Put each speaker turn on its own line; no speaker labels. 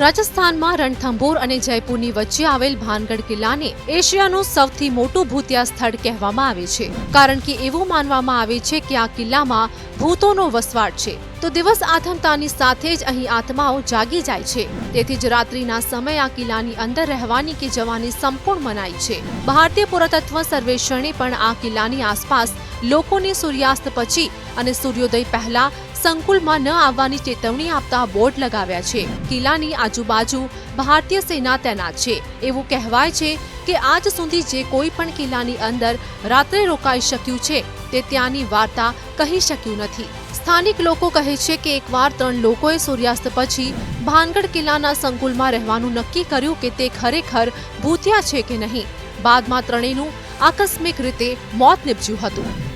રાજસ્થાનમાં રણથંભોર અને જયપુરની વચ્ચે આવેલ ભાનગઢ કિલ્લાને એશિયાનું સૌથી મોટું ભૂતિયા સ્થળ કહેવામાં આવે છે. કારણ કે એવું માનવામાં આવે છે કે આ કિલ્લામાં ભૂતોનો વસવાટ છે. તો દિવસ આથમતાની સાથે જ અહીં આત્માઓ જાગી જાય છે. તેથી જ રાત્રિના સમય આ કિલ્લાની અંદર રહેવાની કે જવાની સંપૂર્ણ મનાઈ છે. ભારતીય પુરાતત્વ સર્વેક્ષણે પણ આ કિલ્લાની આસપાસ લોકોને સૂર્યાસ્ત પછી અને સૂર્યોદય પહેલા સંકુલમાં ન આવવાની ચેતવણી આપતા બોર્ડ લગાવ્યા છે. કિલ્લાની આજુબાજુ ભારતીય સેના તૈનાત છે. એવું કહેવાય છે કે આજ સુધી જે કોઈ પણ કિલ્લાની અંદર રાત્રે રોકાઈ શક્યું છે, તે ત્યાંની વાર્તા કહી શક્યું નથી. સ્થાનિક લોકો કહે છે કે એકવાર ત્રણ લોકોએ સૂર્યાસ્ત પછી ભાનગઢ કિલ્લાના સંકુલમાં રહેવાનું નક્કી કર્યું કે તે ખરેખર ભૂતિયા છે કે નહીં. બાદમાં ત્રણેયનું આકસ્મિક રીતે મોત નીપજ્યું હતું.